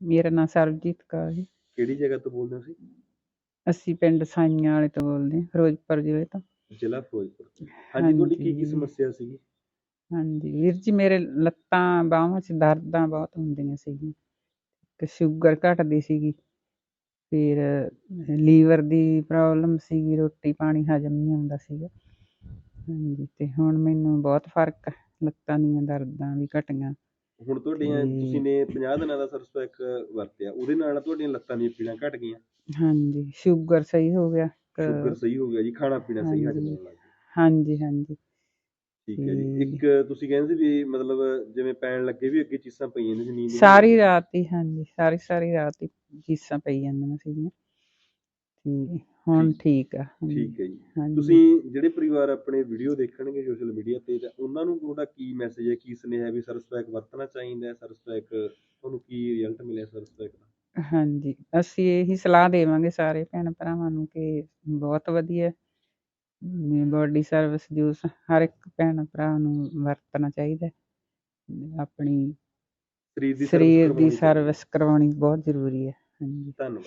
ਮੇਰਾ ਨਾਮ ਸਰਬਜੀਤ ਕੌਰ ਜੀ ਕਿਹੜੀ ਜਗ੍ਹਾ ਤੋਂ ਬੋਲਦੇ ਹੋ ਤੁਸੀਂ? ਅਸੀਂ ਪਿੰਡ ਸਾਈਆਂ ਵਾਲੇ ਤੋਂ ਬੋਲਦੇ ਹਾਂ ਫਿਰੋਜ਼ਪੁਰ ਜ਼ਿਲ੍ਹੇ ਤੋਂ। ਜ਼ਿਲ੍ਹਾ ਫਿਰੋਜ਼ਪੁਰ। ਹਾਂਜੀ ਤੁਹਾਡੀ ਕੀ ਕੀ ਹਾਂਜੀ। ਸਮੱਸਿਆ ਸੀਗੀ? ਹਾਂਜੀ ਵੀਰ ਜੀ ਮੇਰੇ ਲੱਤਾਂ ਬਾਹਾਂ 'ਚ ਦਰਦਾਂ ਬਹੁਤ ਹੁੰਦੀਆਂ ਸੀਗੀਆਂ। ਤੇ ਸ਼ੂਗਰ ਘਟਦੀ ਸੀਗੀ ਫਿਰ ਲੀਵਰ ਦੀ ਪ੍ਰੋਬਲਮ ਸੀਗੀ ਰੋਟੀ ਪਾਣੀ ਹਜਮ ਨਹੀਂ ਆਉਂਦਾ ਸੀਗਾ। ਹਾਂਜੀ ਤੇ ਹੁਣ ਮੈਨੂੰ ਬਹੁਤ ਫ਼ਰਕ ਲੱਤਾਂ ਦੀਆਂ ਦਰਦਾਂ ਵੀ ਘਟੀਆਂ। ਹੁਣ ਤੁਹਾਡੀਆਂ ਤੁਸੀਂ ਨੇ 50 ਦਿਨਾਂ ਦਾ ਸਰਸ ਪੈਕ ਵਰਤਿਆ ਉਹਦੇ ਨਾਲ ਤੁਹਾਡੀਆਂ ਲੱਤਾਂ ਦੀਆਂ ਪੀੜਾਂ ਘਟ ਗਈਆਂ। ਹਾਂਜੀ ਸ਼ੂਗਰ ਸਹੀ ਹੋ ਗਿਆ ਸ਼ੂਗਰ ਸਹੀ ਹੋ ਗਿਆ ਜੀ ਖਾਣਾ ਪੀਣਾ ਸਹੀ ਹਜਮ ਹਾਂਜੀ। ਹੋਣ ਲੱਗ ਗਿਆ। ਹਾਂਜੀ ਹਾਂਜੀ। ਠੀਕ ਹੈ ਜੀ। ਇੱਕ ਤੁਸੀਂ ਕਹਿੰਦੇ ਸੀ ਵੀ ਮਤਲਬ ਜਿਵੇਂ ਪੈਣ ਲੱਗੇ ਵੀ ਅੱਗੇ ਚੀਸਾਂ ਪਈਆਂ ਨੇ ਨੀਂਦ ਸਾਰੀ। ਰਾਤ ਹੀ ਹਾਂਜੀ ਸਾਰੀ ਸਾਰੀ ਰਾਤ ਹੀ ਚੀਸਾਂ ਪਈ ਜਾਂਦੀਆਂ ਸੀਗੀਆਂ। ਹੁਣ ਠੀਕ- ਆ ਠੀਕ ਹੈ ਜੀ। ਤੁਸੀਂ ਜਿਹੜੇ ਪਰਿਵਾਰ ਆਪਣੇ ਵੀਡੀਓ ਦੇਖਣਗੇ ਸੋਸ਼ਲ ਮੀਡੀਆ ਤੇ ਤਾਂ ਉਹਨਾਂ ਨੂੰ ਤੁਹਾਡਾ ਕੀ ਮੈਸੇਜ ਹੈ ਕੀ ਸੁਨੇਹਾ ਵੀ ਸਰਸ ਪੈਕ ਵਰਤਣਾ ਚਾਹੀਦਾ ਹੈ ਸਰਸ ਪੈਕ ਤੁਹਾਨੂੰ ਕੀ ਰਿਜ਼ਲਟ ਮਿਲਿਆ ਸਰਸ ਪੈਕ ਦਾ? ਹਾਂਜੀ ਅਸੀਂ ਇਹੀ ਸਲਾਹ ਦੇਵਾਂਗੇ ਸਾਰੇ ਭੈਣ ਭਰਾਵਾਂ ਨੂੰ ਕਿ ਬਹੁਤ ਵਧੀਆ ਬੋਡੀ ਸਰਵਿਸ ਜੂਸ ਹਰ ਇੱਕ ਭੈਣ ਭਰਾ ਨੂੰ ਵਰਤਣਾ ਚਾਹੀਦਾ। ਆਪਣੀ ਸਰੀਰ ਦੀ। ਸਰਵਿਸ ਕਰਵਾਉਣੀ ਬਹੁਤ ਜ਼ਰੂਰੀ ਹੈ। ਹਾਂਜੀ। ਧੰਨਵਾਦ।